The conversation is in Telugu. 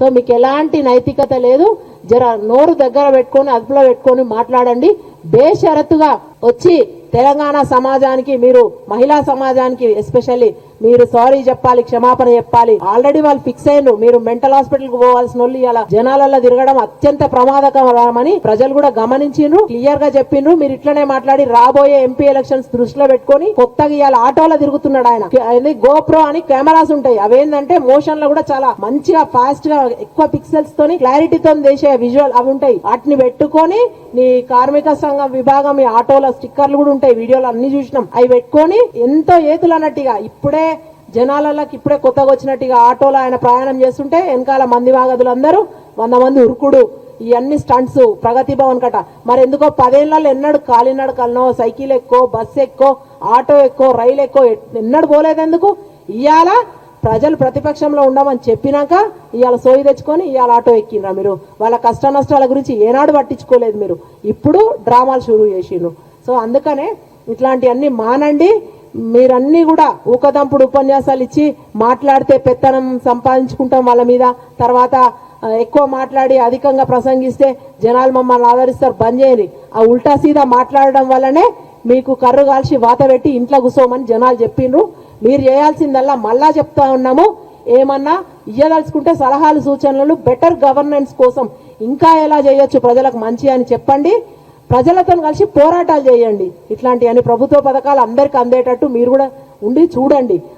సో మీకు ఎలాంటి నైతికత లేదు. జర నోరు దగ్గర పెట్టుకొని అదుపులో పెట్టుకొని మాట్లాడండి. బేషరతుగా వచ్చి తెలంగాణ సమాజానికి మీరు మహిళా సమాజానికి ఎస్పెషల్లీ మీరు సారీ చెప్పాలి క్షమాపణ చెప్పాలి. ఆల్రెడీ వాళ్ళు ఫిక్స్ అయ్యారు మీరు మెంటల్ హాస్పిటల్కు పోవాల్సిన వాళ్ళు ఇలా జనాలలో తిరగడం అత్యంత ప్రమాదకరమని ప్రజలు కూడా గమనించిండ్రు క్లియర్గా చెప్పిండ్రు మీరు ఇట్లనే మాట్లాడి రాబోయే ఎంపీ ఎలక్షన్స్ దృష్టిలో పెట్టుకొని కొత్తగా ఇవాళ ఆటోలో తిరుగుతున్నాడు ఆయన. గోప్రో అని కెమెరాస్ ఉంటాయి. అవేంటంటే మోషన్లో కూడా చాలా మంచిగా ఫాస్ట్గా ఎక్కువ పిక్సెల్స్ తోని క్లారిటీతో చేసే విజువల్ అవి ఉంటాయి. వాటిని పెట్టుకొని నీ కార్మిక సంఘం విభాగం ఈ ఆటోల స్టిక్కర్లు కూడా ఉంటాయి. వీడియోలు అన్ని చూసినాం. అవి పెట్టుకొని ఎంతో ఏతులు అన్నట్టుగా ఇప్పుడే జనాలకి ఇప్పుడే కొత్తగా వచ్చినట్టుగా ఆటోలో ఆయన ప్రయాణం చేస్తుంటే వెనకాల మంది వాగదులు అందరూ వంద మంది ఉరుకుడు. ఇవన్నీ స్టంట్స్ ప్రగతి భవన్ కట. మరి ఎందుకో పదేళ్ళలో ఎన్నడు కాలినడకలనో సైకిల్ ఎక్కువ బస్సు ఎక్కువ ఆటో ఎక్కువ రైలు ఎక్కువ ఎన్నడు పోలేదు ఎందుకు ఇవాళ ప్రజలు ప్రతిపక్షంలో ఉండమని చెప్పినాక ఇవాళ సోయి తెచ్చుకొని ఇవాళ ఆటో ఎక్కినరా మీరు. వాళ్ళ కష్ట నష్టాల గురించి ఏనాడు పట్టించుకోలేదు మీరు. ఇప్పుడు డ్రామాలు షురూ చేసిండ్రు. సో అందుకనే ఇట్లాంటివన్నీ మానండి. మీరన్నీ కూడా ఊకదంపుడు ఉపన్యాసాలు ఇచ్చి మాట్లాడితే పెత్తనం సంపాదించుకుంటాం వాళ్ళ మీద. తర్వాత ఎక్కువ మాట్లాడి అధికంగా ప్రసంగిస్తే జనాలు మమ్మల్ని ఆదరిస్తారు బంద్ చేయండి. ఆ ఉల్టా సీదా మాట్లాడడం వల్లనే మీకు కర్రు కాల్చి వాత పెట్టి ఇంట్లో కూర్చోమని జనాలు చెప్పిండ్రు. మీరు చేయాల్సిందల్లా మళ్ళా చెప్తా ఉన్నాము. ఏమన్నా ఇయ్యదలుచుకుంటే సలహాలు సూచనలు బెటర్ గవర్నెన్స్ కోసం ఇంకా ఎలా చేయొచ్చు ప్రజలకు మంచి అని చెప్పండి. ప్రజలతో కలిసి పోరాటాలు చేయండి. ఇట్లాంటివన్నీ ప్రభుత్వ పథకాలు అందరికీ అందేటట్టు మీరు కూడా ఉండి చూడండి.